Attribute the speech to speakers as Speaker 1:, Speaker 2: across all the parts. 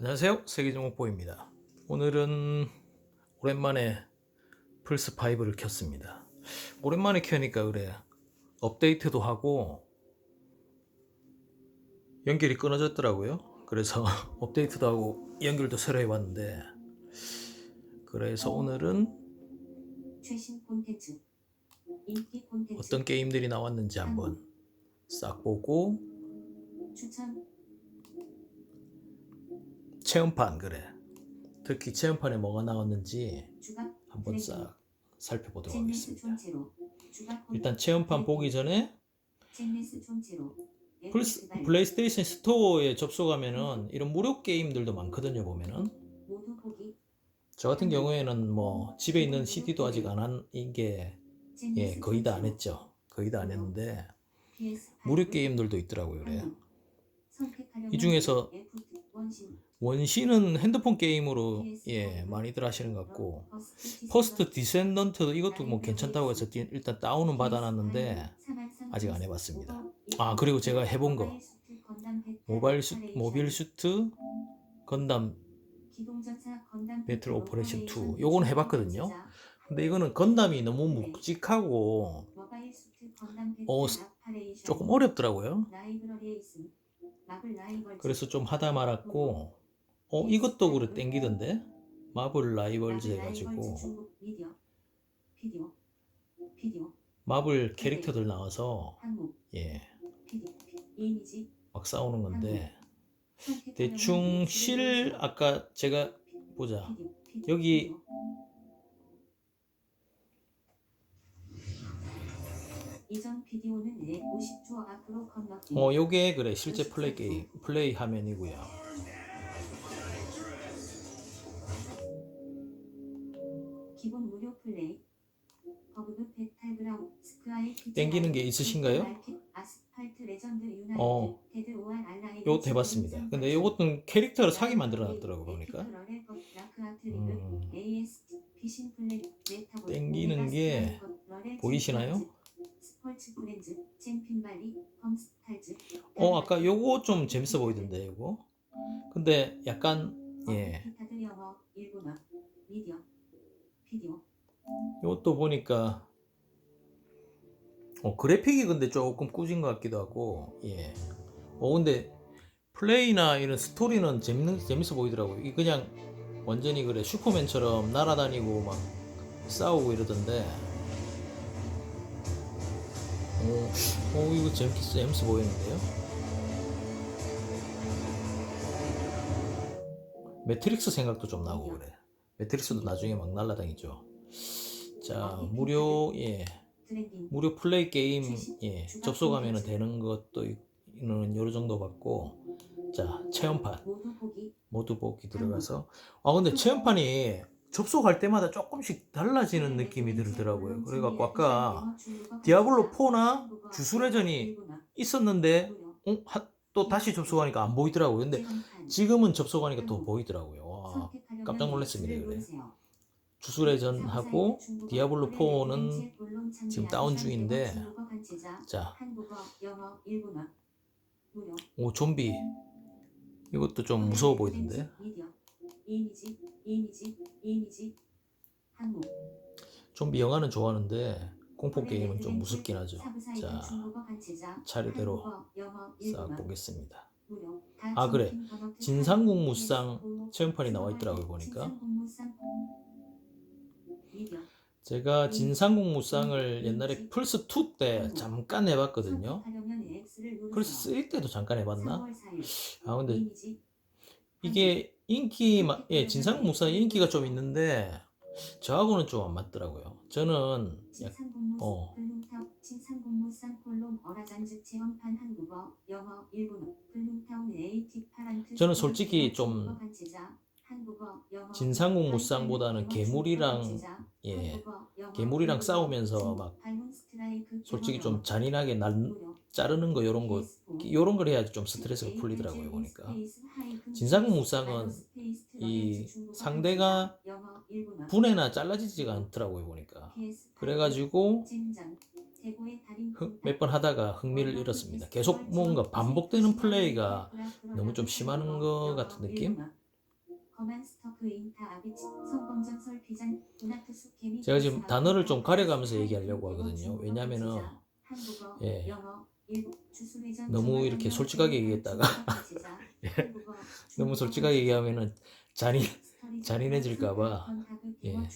Speaker 1: 안녕하세요. 세계정옥보입니다. 오늘은 오랜만에 플스5를 켰습니다. 오랜만에 켜니까 그래. 업데이트도 하고 연결이 끊어졌더라고요. 그래서 업데이트도 하고 연결도 새로 해봤는데 그래서 오늘은 어떤 게임들이 나왔는지 한번 싹 보고
Speaker 2: 추천
Speaker 1: 체험판 그래. 특히 체험판에 뭐가 나왔는지 한번 싹 살펴보도록 하겠습니다. 일단 체험판 보기 전에 플스,
Speaker 2: 에프스발
Speaker 1: 플레이스테이션 스토어에 접속하면은 이런 무료 게임들도 많거든요 보면은. 저 같은 경우에는 뭐 집에 있는 CD도 아직 안 한 이게 예 거의 다 안 했죠. 거의 다 안 했는데 무료 게임들도 있더라고요.
Speaker 2: 선택하려면
Speaker 1: 이 중에서
Speaker 2: 원신
Speaker 1: 원신은 핸드폰 게임으로 예 많이들 하시는 것 같고. 퍼스트 디센던트 이것도 뭐 괜찮다고 해서 디- 일단 다운은 받아놨는데 아직 안 해봤습니다. 아 그리고 제가 해본 거. 모바일 슈, 모빌 슈트 건담 배틀 오퍼레이션 2 요건 해봤거든요. 근데 이거는 건담이 너무 묵직하고 어, 조금 어렵더라고요. 그래서 좀 하다 말았고 어 이것도 그래 땡기던데? 마블 라이벌즈 해가지고.
Speaker 2: 중국 미디어 비디오 비디오.
Speaker 1: 마블 캐릭터들 나와서
Speaker 2: 한국.
Speaker 1: 예. 막
Speaker 2: 비디오 이미지.
Speaker 1: 싸우는 건데. 대충 실 아까 제가 보자. 여기.
Speaker 2: 이전 비디오는 내 50초 앞으로 건너뛰기
Speaker 1: 어 요게 그래 실제 플레이 게임 플레이 화면이고요
Speaker 2: 플레이 버그브 배탈그라운 스크아이
Speaker 1: 땡기는 게 있으신가요?
Speaker 2: 아스팔트 레전드 유나이트
Speaker 1: 어.
Speaker 2: 데드 오한 알라이
Speaker 1: 요거 해봤습니다 근데 요것도 캐릭터를 사기 만들어 놨더라고 보니까
Speaker 2: 음.
Speaker 1: 땡기는 게 보이시나요? 어 아까 요거 좀 재밌어 보이던데 요거 근데 약간 예
Speaker 2: 기타드 영어 일본어 미디어 비디오
Speaker 1: 요것도 보니까 어 그래픽이 근데 조금 꾸진 것 같기도 하고 예. 어 근데 플레이나 이런 스토리는 재밌는 재밌어 보이더라고요. 이 그냥 완전히 그래 슈퍼맨처럼 날아다니고 막 싸우고 이러던데. 어, 어 이거 재밌 재밌어 보이는데요. 매트릭스 생각도 좀 나고 그래. 매트릭스도 나중에 막 날아다니죠. 자 무료 예
Speaker 2: 트렌딩
Speaker 1: 무료 플레이 게임 예 접속하면 되는 것도 있는 요런 정도 받고 자 체험판.
Speaker 2: 모두 보기.
Speaker 1: 모두 보기 들어가서. 아 근데 체험판이 접속할 때마다 조금씩 달라지는 느낌이 들더라고요. 그래갖고 아까 디아블로 4나 주술회전이 있었는데 어? 하- 또 다시 접속하니까 안 보이더라고요. 근데 지금은 접속하니까 또 보이더라고요. 와 깜짝 놀랐습니다, 그래. 주술회전하고 디아블로 4는 지금 다운 중인데 자 오 좀비. 이것도 좀 무서워 보이던데? 좀비 영화는 좋아하는데 공포 게임은 좀 무섭긴 하죠. 자 차례대로 싹 보겠습니다. 아, 그래.
Speaker 2: 다중팀 번호표
Speaker 1: 진상국 무쌍
Speaker 2: 한국,
Speaker 1: 체험판이 나와 있더라고요 보니까 제가 진상국 무쌍을 옛날에 플스 2 때 잠깐 해봤거든요. 플스 3 때도 잠깐 해봤나?
Speaker 2: 3월 4일
Speaker 1: 아 근데 이게 인기 마- 예 진상국 무쌍 인기가 좀 있는데 저하고는 좀 안 맞더라고요. 저는 약 어. 저는 솔직히 좀
Speaker 2: 발문
Speaker 1: 괴물이랑 예. 괴물이랑
Speaker 2: 일본어,
Speaker 1: 싸우면서
Speaker 2: 중국,
Speaker 1: 막
Speaker 2: 스트라이크,
Speaker 1: 솔직히 좀 잔인하게 날 자르는 거 요런 거
Speaker 2: PS4,
Speaker 1: 요런 걸 해야지 좀 스트레스가 풀리더라고요 보니까. 무쌍은
Speaker 2: 스페이스
Speaker 1: 이 상대가 분해나 잘라지지가 않더라고요 보니까.
Speaker 2: PS4,
Speaker 1: 그래가지고 몇 번 하다가 흥미를 잃었습니다. 계속 뭔가 반복되는 플레이가 너무 좀 심한 것 같은 느낌?
Speaker 2: 커만스터 그인타 아비치 성범전설 비잔 도나투스 케미
Speaker 1: 제가 지금 단어를 좀 가려가면서 얘기하려고 하거든요. 왜냐면은 예. 너무 이렇게 솔직하게 얘기했다가 예. 너무 솔직하게 얘기하면은 잔인 잔인해질까봐. 예.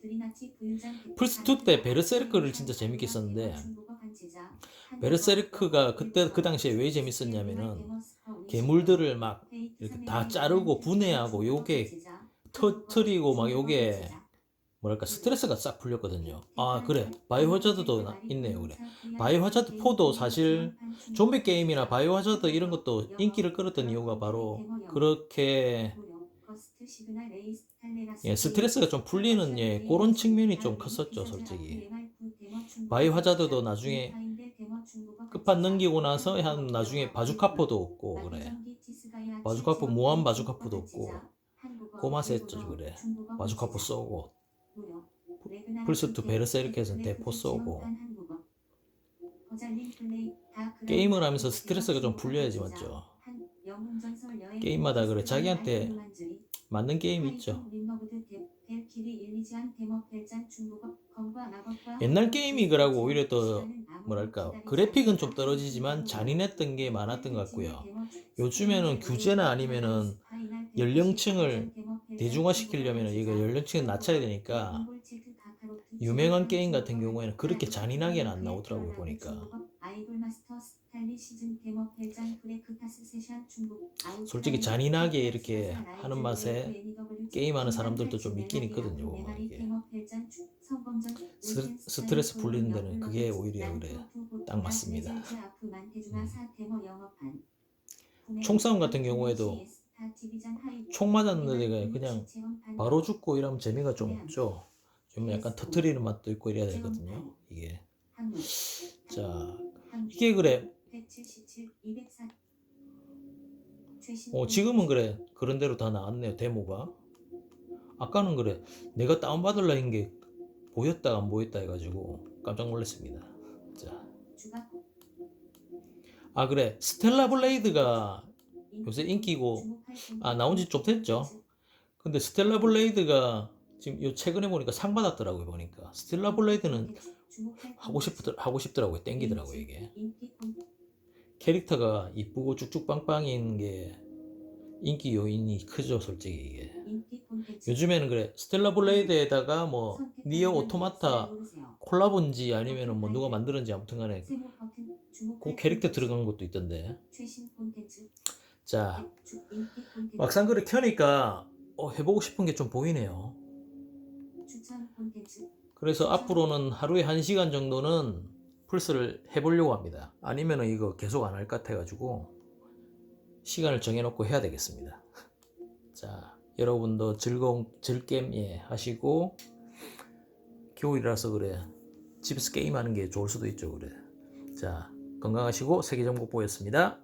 Speaker 2: 드리나치, 부유장,
Speaker 1: 플스 2 때 베르세르크를 진짜 재밌게 썼는데 베르세르크가 그때 그 당시에 왜 재밌었냐면은 괴물들을 막 이렇게 다 자르고 분해하고 요게 터트리고 막 요게 뭐랄까 스트레스가 싹 풀렸거든요. 아 그래 바이오하자드도 나- 있네요 그래. 바이오하자드 4도 사실 좀비 게임이나 바이오하자드 이런 것도 인기를 끌었던 이유가 바로 그렇게 예, 스트레스가 좀 풀리는 예, 그런 측면이 좀 컸었죠, 솔직히. 바이오하자드도 나중에 끝판 넘기고 나서 한 나중에 바주카포도 없고 그래. 바주카포 무한 바주카포도 없고 그 맛에 했죠, 그래. 바주카포 쏘고 플스2 베르세르크에서는 대포 쏘고 게임을 하면서 스트레스가 좀 풀려야지 맞죠. 게임마다 그래 자기한테 맞는 게임 있죠. 옛날 게임이 그러고 오히려 더 뭐랄까 그래픽은 좀 떨어지지만 잔인했던 게 많았던 것 같고요. 요즘에는 규제나 아니면은 연령층을 대중화시키려면 이거 연령층을 낮춰야 되니까 유명한 게임 같은 경우에는 그렇게 잔인하게는 안 나오더라고요 보니까 솔직히 잔인하게 이렇게 하는 맛에 게임하는 사람들도 좀 있긴 있거든요, 이게. 스- 스트레스 풀리는 데는 그게 오히려 그래. 딱 맞습니다. 총싸움 같은 경우에도 총 맞았는데 그냥 바로 죽고 이러면 재미가 좀 없죠. 좀 약간 터트리는 맛도 있고 이래야 되거든요. 이게 자 이게 그래. 어 지금은 그래 그런 대로 다 나왔네요 데모가. 아까는 그래 내가 다운 받을라 한게 보였다 안 보였다 해가지고 깜짝 놀랐습니다. 자. 아 그래. 스텔라 블레이드가 요새 인기고. 아 나온 지 좀 됐죠. 근데 스텔라 블레이드가 지금 요 최근에 보니까 상 받았더라고요 보니까. 스텔라 블레이드는 하고 싶더 하고 싶더라고요. 땡기더라고요 이게. 캐릭터가 이쁘고 쭉쭉 빵빵인 게 인기 요인이 크죠 솔직히 이게. 요즘에는 그래. 스텔라 블레이드에다가 뭐 니어 오토마타 콜라본지 아니면은 뭐 누가 만들었는지 아무튼간에 그 캐릭터 들어간 것도 있던데. 자 막상 그래 켜니까 어, 해보고 싶은 게 좀 보이네요. 그래서 앞으로는 하루에 한 시간 정도는 플스를 해보려고 합니다. 아니면은 이거 계속 안 할 것 같아가지고 시간을 정해놓고 해야 되겠습니다. 자, 여러분도 즐거운 즐겜 예, 하시고 겨울이라서 그래. 집에서 게임하는 게 좋을 수도 있죠 그래. 자, 건강하시고 세계정복보였습니다.